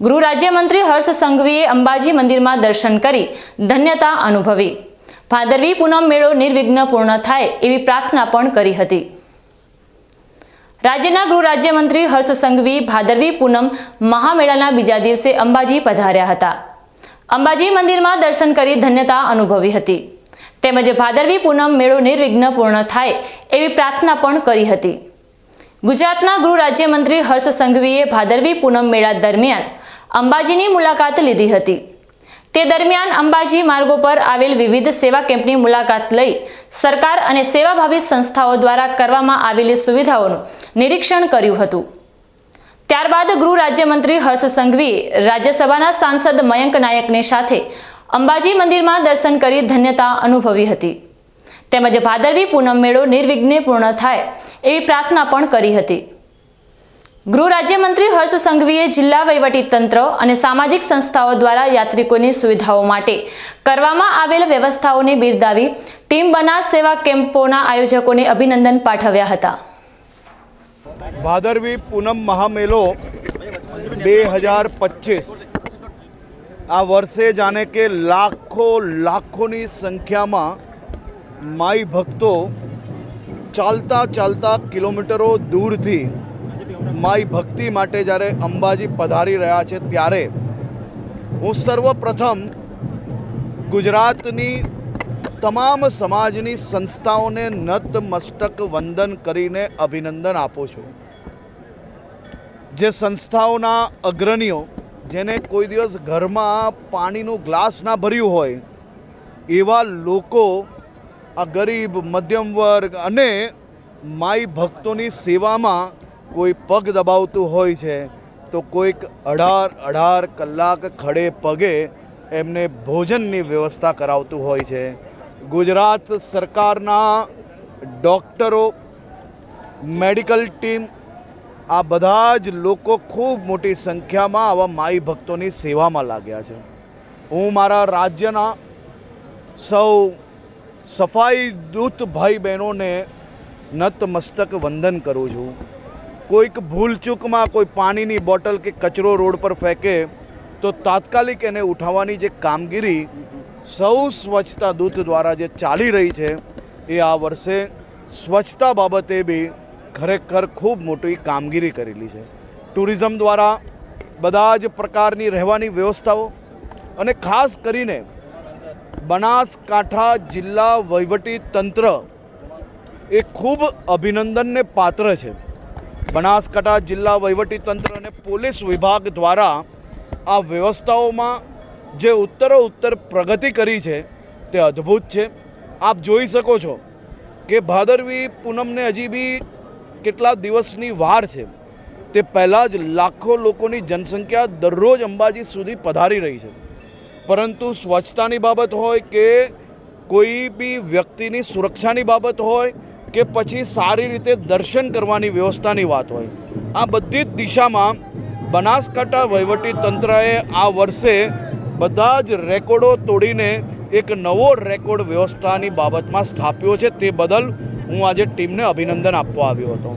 ગૃહ રાજ્યમંત્રી હર્ષ સંઘવીએ અંબાજી મંદિરમાં દર્શન કરી ધન્યતા અનુભવી. ભાદરવી પૂનમ મેળો નિર્વિઘ્ન પૂર્ણ થાય એવી પ્રાર્થના પણ કરી હતી. રાજ્યના ગૃહ રાજ્યમંત્રી હર્ષ સંઘવી ભાદરવી પૂનમ મહામેળાના બીજા દિવસે અંબાજી પધાર્યા હતા. અંબાજી મંદિરમાં દર્શન કરી ધન્યતા અનુભવી હતી. તેમજ ભાદરવી પૂનમ મેળો નિર્વિઘ્ન પૂર્ણ થાય એવી પ્રાર્થના પણ કરી હતી. ગુજરાતના ગૃહ રાજ્યમંત્રી હર્ષ સંઘવીએ ભાદરવી પૂનમ મેળા દરમિયાન અંબાજીની મુલાકાત લીધી હતી. તે દરમિયાન અંબાજી માર્ગો પર આવેલ વિવિધ સેવા કેમ્પની મુલાકાત લઈ સરકાર અને સેવાભાવી સંસ્થાઓ દ્વારા કરવામાં આવેલી સુવિધાઓનું નિરીક્ષણ કર્યું હતું. ત્યારબાદ ગૃહ રાજ્યમંત્રી હર્ષ સંઘવીએ રાજ્યસભાના સાંસદ મયંક નાયકની સાથે અંબાજી મંદિરમાં દર્શન કરી ધન્યતા અનુભવી હતી. તેમજ ભાદરવી પૂનમ મેળો નિર્વિઘ્ને પૂર્ણ થાય એવી પ્રાર્થના પણ કરી હતી. ગૃહ રાજ્યમંત્રી હર્ષ સંઘવીએ જિલ્લા વહીવટી તંત્ર અને સામાજિક સંસ્થાઓ દ્વારા યાત્રિકોની સુવિધાઓ માટે કરવામાં આવેલ વ્યવસ્થાઓને બિરદાવી ટીમ બનાસ સેવા કેમ્પોના આયોજકોને અભિનંદન પાઠવ્યા હતા. ભાદરવી પૂનમ મહામેલો બે હજાર પચીસ. આ વર્ષે જાણે કે લાખો લાખોની સંખ્યામાં માઈ ભક્તો ચાલતા ચાલતા કિલોમીટરો દૂરથી માઈ ભક્તિ માટે જ્યારે અંબાજી પધારી રહ્યા છે ત્યારે હું સર્વપ્રથમ ગુજરાતની તમામ સમાજની સંસ્થાઓને નતમસ્તક વંદન કરીને અભિનંદન આપું છું. જે સંસ્થાઓના અગ્રણીઓ જેને કોઈ દિવસ ઘરમાં પાણીનું ગ્લાસ ના ભર્યું હોય, એવા લોકો આ ગરીબ મધ્યમ વર્ગ અને માઈ ભક્તોની સેવામાં કોઈ પગ દબાવતું હોય છે, તો કોઈક અઢાર અઢાર કલાક ખડે પગે એમને ભોજનની વ્યવસ્થા કરાવતું હોય છે. ગુજરાત સરકારના ડૉક્ટરો, મેડિકલ ટીમ, આ બધા જ લોકો ખૂબ મોટી સંખ્યામાં આવા માઈ ભક્તોની સેવામાં લાગ્યા છે. હું મારા રાજ્યના સૌ સફાઈ દૂત ભાઈ બહેનોને નતમસ્તક વંદન કરું છું. કોઈક ભૂલચૂકમાં કોઈ પાણીની બોટલ કે કચરો રોડ પર ફેંકે, તો તાત્કાલિક એને ઉઠાવવાની જે કામગીરી સૌ સ્વચ્છતા દૂત દ્વારા જે ચાલી રહી છે, એ આ વર્ષે સ્વચ્છતા બાબતે બી ખરેખર ખૂબ મોટી કામગીરી કરેલી છે. ટુરિઝમ દ્વારા બધા જ પ્રકારની રહેવાની વ્યવસ્થાઓ અને ખાસ કરીને બનાસકાંઠા જિલ્લા વહીવટી તંત્ર એ ખૂબ અભિનંદનને પાત્ર છે. બનાસકાંઠા જિલ્લા વહીવટી તંત્ર અને પોલીસ વિભાગ દ્વારા આ વ્યવસ્થાઓમાં જે ઉત્તરો ઉત્તર પ્રગતિ કરી છે તે અદ્ભુત છે. આપ જોઈ શકો છો કે ભાદરવી પૂનમને હજી બી કેટલા દિવસની વાર છે. તે પહેલાં જ લાખો લોકોની જનસંખ્યા દરરોજ અંબાજી સુધી પધારી રહી છે. પરંતુ સ્વચ્છતાની બાબત હોય કે કોઈ બી વ્યક્તિની સુરક્ષાની બાબત હોય કે પછી સારી રીતે દર્શન કરવાની વ્યવસ્થાની વાત હોય. આ બધી જ દિશામાં બનાસકાંઠા વહીવટી તંત્રએ આ વર્ષે બધા જ રેકોર્ડો તોડીને એક નવો રેકોર્ડ વ્યવસ્થાની બાબતમાં સ્થાપ્યો છે. તે બદલ હું આજે ટીમને અભિનંદન આપવા આવ્યો હતો.